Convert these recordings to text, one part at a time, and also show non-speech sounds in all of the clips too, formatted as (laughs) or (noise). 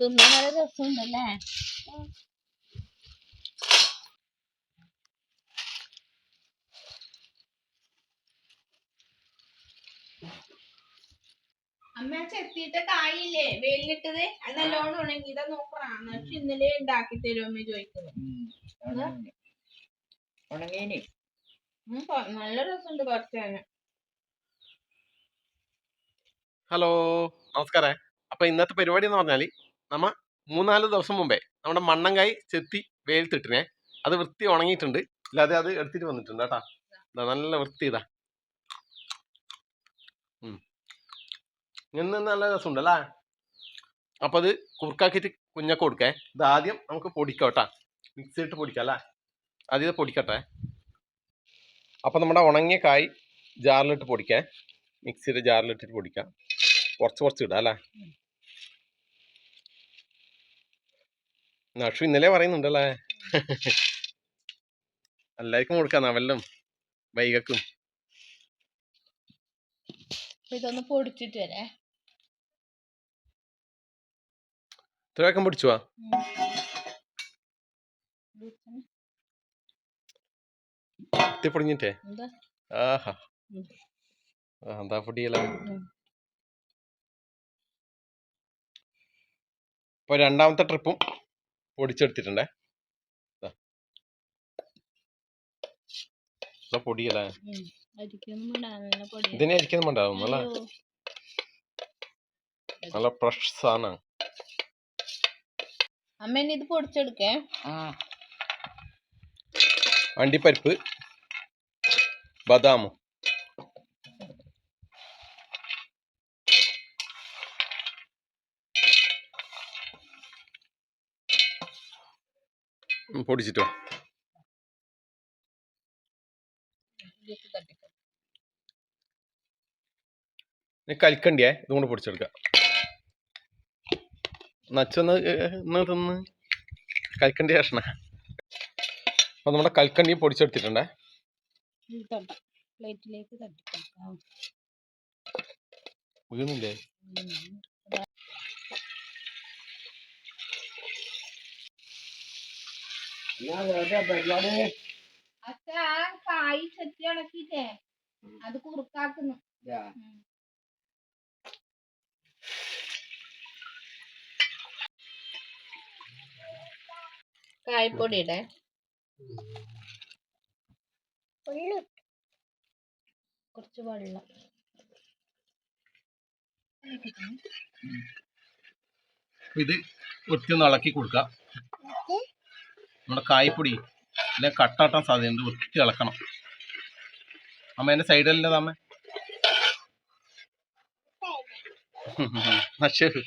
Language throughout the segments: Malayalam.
തിന്നാൻ നല്ല രസമുണ്ടല്ലേ? അമ്മ ചെത്തിയിട്ട കായില്ലേ? വെയിലിട്ടത് അത് നല്ലോണം ഉണങ്ങിയതാ നോക്കറാണ് പക്ഷെ ഇന്നലെ ഉണ്ടാക്കി തരുമോ ചോദിക്കുന്നത് ഉണങ്ങീനി. ഉം, കൊ- നല്ല രസമുണ്ട് കുറച്ചാണ് ഹലോ നമസ്കാരം. അപ്പൊ ഇന്നത്തെ പരിപാടി എന്ന് പറഞ്ഞാൽ നമ്മ മൂന്നാൽ ദിവസം മുമ്പേ നമ്മുടെ മണ്ണങ്കായി ചെത്തി വെയിലത്തിട്ടിനെ അത് വൃത്തി ഉണങ്ങിയിട്ടുണ്ട് അല്ലാതെ അത് എടുത്തിട്ട് വന്നിട്ടുണ്ട് കേട്ടാ. നല്ല വൃത്തി ഇതാ. ഇന്ന് നല്ല രസമുണ്ടല്ലേ അപ്പൊ അത് കുറുക്കാക്കിയിട്ട് കുഞ്ഞൊക്കെ കൊടുക്കേ. ഇത് ആദ്യം നമുക്ക് പൊടിക്കാം കേട്ടാ. മിക്സി ഇട്ട് പൊടിക്കാം അല്ലേ? ആദ്യം ഇത് പൊടിക്കട്ടെ. അപ്പൊ നമ്മുടെ ഉണങ്ങിയ കായ് ജാറിലിട്ട് പൊടിക്കേ. മിക്സിയുടെ ജാറിലിട്ടിട്ട് പൊടിക്കാം. കുറച്ച് കുറച്ച് ഇടാം അല്ലേ? നഷു ഇന്നലെ പറയുന്നുണ്ടല്ലേ? എല്ലാവർക്കും കൊടുക്കാം നവലിനും വൈകക്കും ഇതൊന്ന് പൊടിച്ചിട്ട് വരേ. ഇത്രയൊക്കെ പൊടിച്ചുവാ? എത്തി പൊടിഞ്ഞിട്ടേ? ആഹാ. എന്താ പൊടിയല്ല ഇപ്പൊ രണ്ടാമത്തെ ട്രിപ്പും പൊടിച്ചെടുത്തിട്ടുണ്ടേ. പൊടിയല്ലേ? ഇതിനെ അരിക്കുന്നു ഉണ്ടാവും അല്ലേ നല്ല ഫ്രഷ് സാധനമാണ് അമ്മ ഇനി ഇത് പൊടിച്ചെടുക്കേ. ആ. അണ്ടിപ്പരിപ്പ് ബദാമും. പൊടിച്ചിട്ടോ കലിക്കണ്ടിയേ ഇതും കൂടെ കൽക്കണ്ടിയേ പൊടിച്ചെടുക്കാം. നച്ചൊന്ന് തിന്ന് കൽക്കണ്ടി കഷ്ണ. അപ്പൊ നമ്മുടെ കൽക്കണ്ടി പൊടിച്ചെടുത്തിട്ടുണ്ടേ? വീണില്ലേ അച്ഛാ കായ് ചെത്തി ഇളക്കിട്ടേ അത് കുറുക്കാക്കുന്നു. ഇടേ. കുറച്ച് വെള്ളം. ഇത് ഒറ്റ ഒന്ന് ഇളക്കി കൊടുക്കുക നമ്മുടെ കായ്പൊടി അല്ലെ കട്ടാട്ടാൻ സാധ്യതയുണ്ട് വൃത്തി ഇളക്കണം. അമ്മ എന്റെ സൈഡിലല്ലേ അമ്മ? ശരി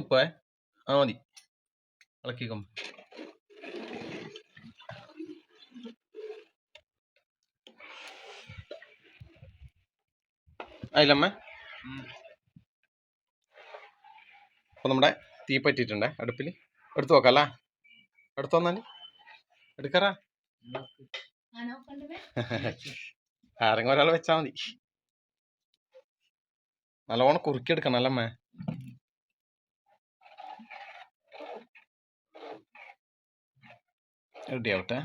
ഉപ്പേ ആ മതി. ഇളക്കിക്കും അതിലമ്മ അപ്പൊ നമ്മുടെ തീ പറ്റിയിട്ടുണ്ടേ. അടുപ്പിൽ എടുത്തു നോക്കാം അല്ലേ എടുത്തു വന്നാൽ എടുക്കറാ (laughs) ആരെങ്കിലും ഒരാൾ വെച്ചാൽ മതി. നല്ലവണ്ണം കുറുക്കിയെടുക്കണം അല്ലമ്മേ റെഡി ആവട്ടെ.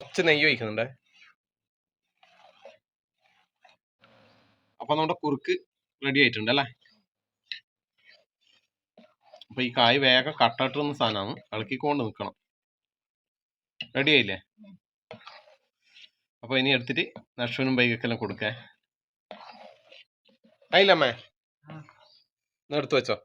കുറച്ച് നെയ്യ് ഒഴിക്കുന്നുണ്ട്. അപ്പൊ നമ്മുടെ കുറുക്ക് റെഡി ആയിട്ടുണ്ട് അല്ലേ? അപ്പൊ ഈ കായ് വേഗം കട്ടിട്ടുന്ന സാധനമാണ്. ഇളക്കിക്കൊണ്ട് നിൽക്കണം റെഡി ആയില്ലേ? അപ്പൊ ഇനി എടുത്തിട്ട് നഷ്വനും ബൈക്കൊക്കെല്ലാം കൊടുക്കേ. ആയില്ലമ്മേ എടുത്തു വെച്ചോ.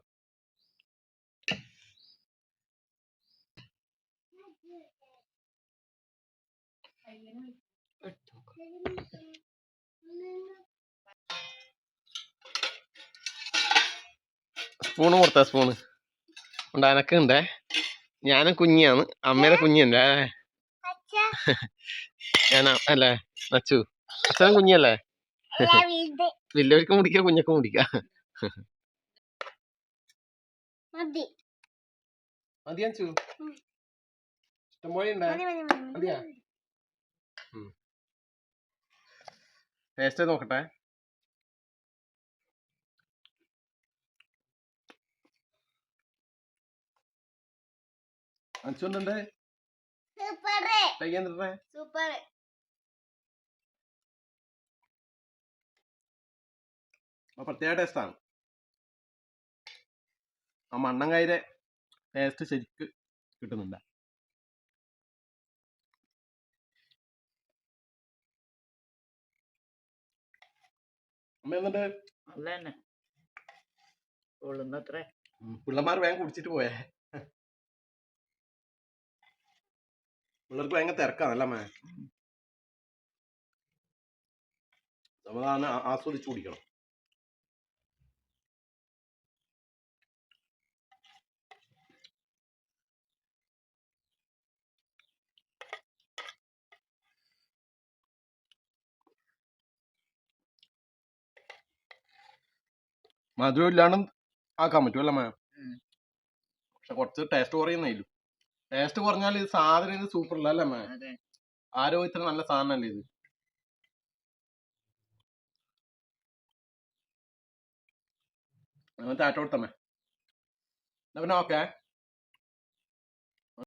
സ്പൂണ് കൊടുത്ത സ്പൂണ് ഉണ്ട് അനക്കുണ്ടേ? ഞാനും കുഞ്ഞിയാണ്. അമ്മയുടെ കുഞ്ഞിയല്ലേ? ഞാനാ അല്ലേ? നച്ചു അച്ഛനും കുഞ്ഞല്ലേ വലിയവർക്കും കുടിക്കാം കുഞ്ഞക്കും കുടിക്കാം മതി. മതി അച്ചു. ഇഷ്ടംപോലെ മതിയാ? ടേസ്റ്റ് നോക്കട്ടെ. സൂപ്പർ സൂപ്പർ പ്രത്യേക ടേസ്റ്റാണ് ആ മണ്ണങ്കായിരെ ടേസ്റ്റ് ശരിക്ക് കിട്ടുന്നുണ്ട് പിള്ളമാർ വേഗം കുടിച്ചിട്ട് പോയേ പിള്ളേർക്ക് ഭയങ്കര തിരക്കാണല്ലേ അമ്മ? ആ- ആസ്വദിച്ച് കുടിക്കണം. മധുരം ഇല്ലാണ്ടും ആക്കാൻ പറ്റുമല്ലേ പക്ഷെ കുറച്ച് ടേസ്റ്റ് കുറയുന്നില്ല ടേസ്റ്റ് കുറഞ്ഞാൽ ഇത് സാധനം ഇത് സൂപ്പർ അല്ല അല്ലേ അമ്മേ? അതെ. ആരോഗ്യത്തിന് നല്ല സാധനമല്ലേ ഇത്? അങ്ങനെ ടാറ്റ കൊടുത്തമ്മേ എന്നാ പിന്നെ ഓക്കെ